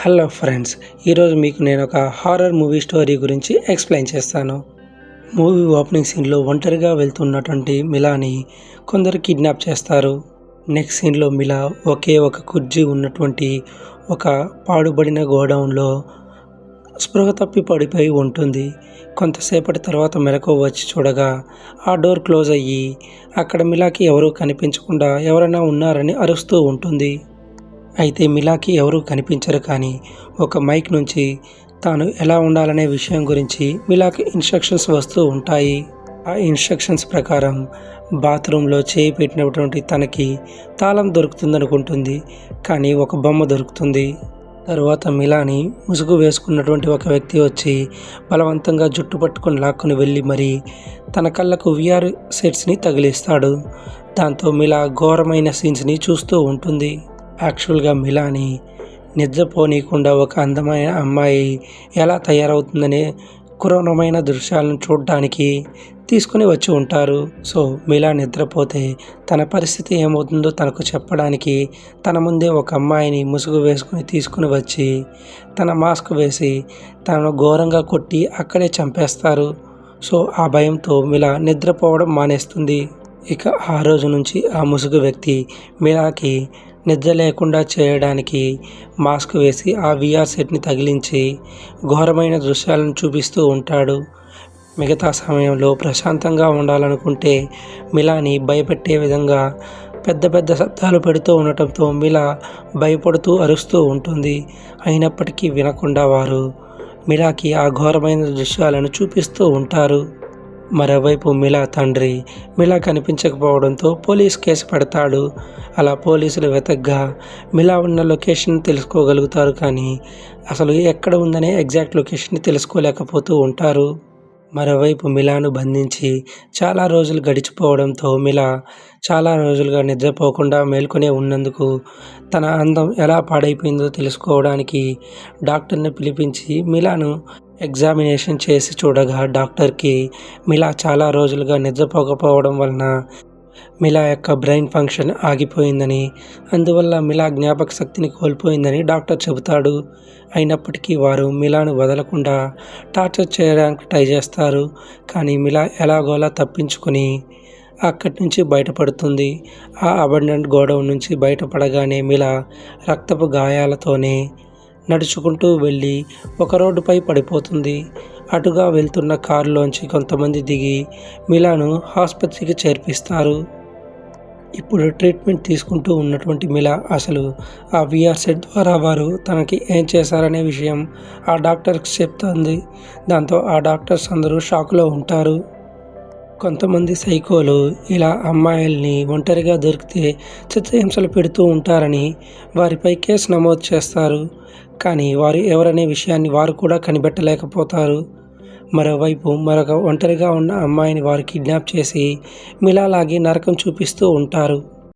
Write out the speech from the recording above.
Hello friends ఈరోజు మీకు నేను ఒక హారర్ మూవీ స్టోరీ గురించి ఎక్స్ప్లెయిన్ చేస్తాను. మూవీ ఓపెనింగ్ సీన్లో ఒంటరిగా వెళ్తున్నటువంటి మిలాని కొందరు కిడ్నాప్ చేస్తారు. నెక్స్ట్ సీన్లో మిలా ఒకే ఒక కుర్జీ ఉన్నటువంటి ఒక పాడుబడిన గోడౌన్లో స్పృహ తప్పి పడిపోయి ఉంటుంది. కొంతసేపటి తర్వాత మెలకు వచ్చి చూడగా ఆ డోర్ క్లోజ్ అయ్యి అక్కడ మిలాకి ఎవరూ కనిపించకుండా ఎవరైనా ఉన్నారని అరుస్తూ ఉంటుంది. అయితే మిలాకి ఎవరూ కనిపించరు కానీ ఒక మైక్ నుంచి తాను ఎలా ఉండాలనే విషయం గురించి మిలాకి ఇన్స్ట్రక్షన్స్ వస్తూ ఉంటాయి. ఆ ఇన్స్ట్రక్షన్స్ ప్రకారం బాత్రూంలో చేయి పెట్టినటువంటి తనకి తాళం దొరుకుతుందనుకుంటుంది కానీ ఒక బొమ్మ దొరుకుతుంది. తరువాత మిలాని ముసుగు వేసుకున్నటువంటి ఒక వ్యక్తి వచ్చి బలవంతంగా జుట్టు పట్టుకొని లాక్కుని వెళ్ళి మరి తన కళ్ళకు విఆర్ సెట్స్ని తగిలిస్తాడు. దాంతో మిలా ఘోరమైన సీన్స్ని చూస్తూ ఉంటుంది. యాక్చువల్గా మిలాని నిద్రపోనీయకుండా ఒక అందమైన అమ్మాయి ఎలా తయారవుతుందనే క్రూరమైన దృశ్యాలను చూడడానికి తీసుకుని వచ్చి ఉంటారు. సో మిలా నిద్రపోతే తన పరిస్థితి ఏమవుతుందో తనకు చెప్పడానికి తన ముందే ఒక అమ్మాయిని ముసుగు వేసుకుని తీసుకుని వచ్చి తన మాస్క్ వేసి తనను ఘోరంగా కొట్టి అక్కడే చంపేస్తారు. సో ఆ భయంతో మిలా నిద్రపోవడం మానేస్తుంది. ఇక ఆ రోజు నుంచి ఆ ముసుగు వ్యక్తి మిలాకి నిద్ర లేకుండా చేయడానికి మాస్క్ వేసి ఆ విఆర్ సెట్ని తగిలించి ఘోరమైన దృశ్యాలను చూపిస్తూ ఉంటాడు. మిగతా సమయంలో ప్రశాంతంగా ఉండాలనుకుంటే మిలాని భయపెట్టే విధంగా పెద్ద పెద్ద శబ్దాలు పెడుతూ ఉండటంతో మిలా భయపడుతూ అరుస్తూ ఉంటుంది. అయినప్పటికీ వినకుండా వారు మిలాకి ఆ ఘోరమైన దృశ్యాలను చూపిస్తూ ఉంటారు. మరోవైపు మిలా తండ్రి మిలా కనిపించకపోవడంతో పోలీస్ కేసు పెడతాడు. అలా పోలీసులు వెతగ్గా మిలా ఉన్న లొకేషన్ తెలుసుకోగలుగుతారు కానీ అసలు ఎక్కడ ఉందనే ఎగ్జాక్ట్ లొకేషన్ని తెలుసుకోలేకపోతూ ఉంటారు. మరోవైపు మిలాను బంధించి చాలా రోజులు గడిచిపోవడంతో మిలా చాలా రోజులుగా నిద్రపోకుండా మేల్కొనే ఉన్నందుకు తన అందం ఎలా పాడైపోయిందో తెలుసుకోవడానికి డాక్టర్ని పిలిపించి మిలాను ఎగ్జామినేషన్ చేసి చూడగా డాక్టర్కి మిలా చాలా రోజులుగా నిద్రపోకపోవడం వలన మిలా యొక్క బ్రెయిన్ ఫంక్షన్ ఆగిపోయిందని అందువల్ల మిలా జ్ఞాపక శక్తిని కోల్పోయిందని డాక్టర్ చెబుతాడు. అయినప్పటికీ వారు మిలాను వదలకుండా టార్చర్ చేయడానికి ట్రై చేస్తారు. కానీ మిలా ఎలాగోలా తప్పించుకొని అక్కడి నుంచి బయటపడుతుంది. ఆ అబండెంట్ గోడౌన్ నుంచి బయటపడగానే మిలా రక్తపు గాయాలతోనే నడుచుకుంటూ వెళ్ళి ఒక రోడ్డుపై పడిపోతుంది. అటుగా వెళ్తున్న కారులోంచి కొంతమంది దిగి మిలాను ఆసుపత్రికి చేర్పిస్తారు. ఇప్పుడు ట్రీట్మెంట్ తీసుకుంటూ ఉన్నటువంటి మిలా అసలు ఆ విఆర్ సెట్ ద్వారా వారు తనకి ఏం చేశారనే విషయం ఆ డాక్టర్కి చెప్తుంది. దాంతో ఆ డాక్టర్స్ అందరూ షాక్లో ఉంటారు. కొంతమంది సైకోలు ఇలా అమ్మాయిల్ని ఒంటరిగా దొరికితే చిత్రహింసలు పెడుతూ ఉంటారని వారిపై కేసు నమోదు చేస్తారు. కానీ వారు ఎవరనే విషయాన్ని వారు కూడా కనిపెట్టలేకపోతారు. మరోవైపు మరొక ఒంటరిగా ఉన్న అమ్మాయిని వారు కిడ్నాప్ చేసి మిలాలాగి నరకం చూపిస్తూ ఉంటారు.